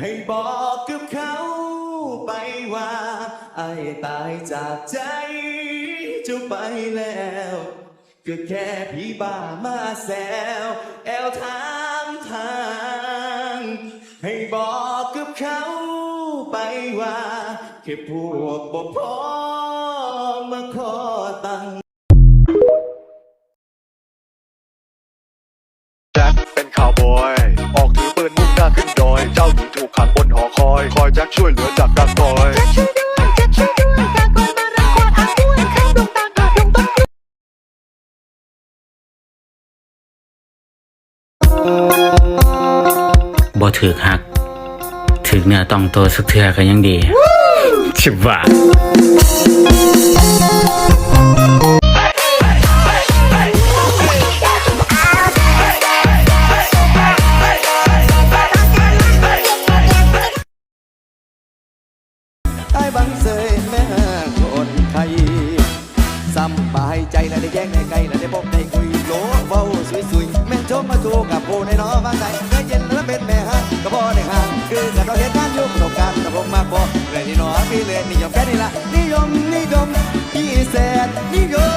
ให้บอกกับเขาไปว่าไอ้ตายจากใจเจะไปแล้วก็แค่พี่บ้ามาแซวแอลถามทาง ให้บอกกับเขาไปว่าแค่พวกบ่พอมาขอตังค์แจ็คเป็นข่าวบอย ออกถือปืนมุ่งหน้าขึ้น วยเหลือจากการต่อยแจ็คช่วยด้วยแจ็คช่วยด้วยกากอยมารังควานอาอ้วนข้างดวงตาเกิดดวงต้นกล้วยบ่ถือหักถึกเนื้อต้องตัวสักเทือก็ยังดีชิบ อ้าบังเสยแม่คนไข้สำบายใจและได้แย่งในไกลและได้พบได้คุยโลเว้าสวยๆแม่นชมมาถูกกับผู้ในน้อฟันใจได้เย็นแล้วเป็นแม่ฮะกก็พอได้ห่างคือกับเราเห็นการยุคตกการแต่ผมมากพอเลยที่น้อพี่เลยนิยมแค่นี้ละนิยมนิยมพี่แสนนิยม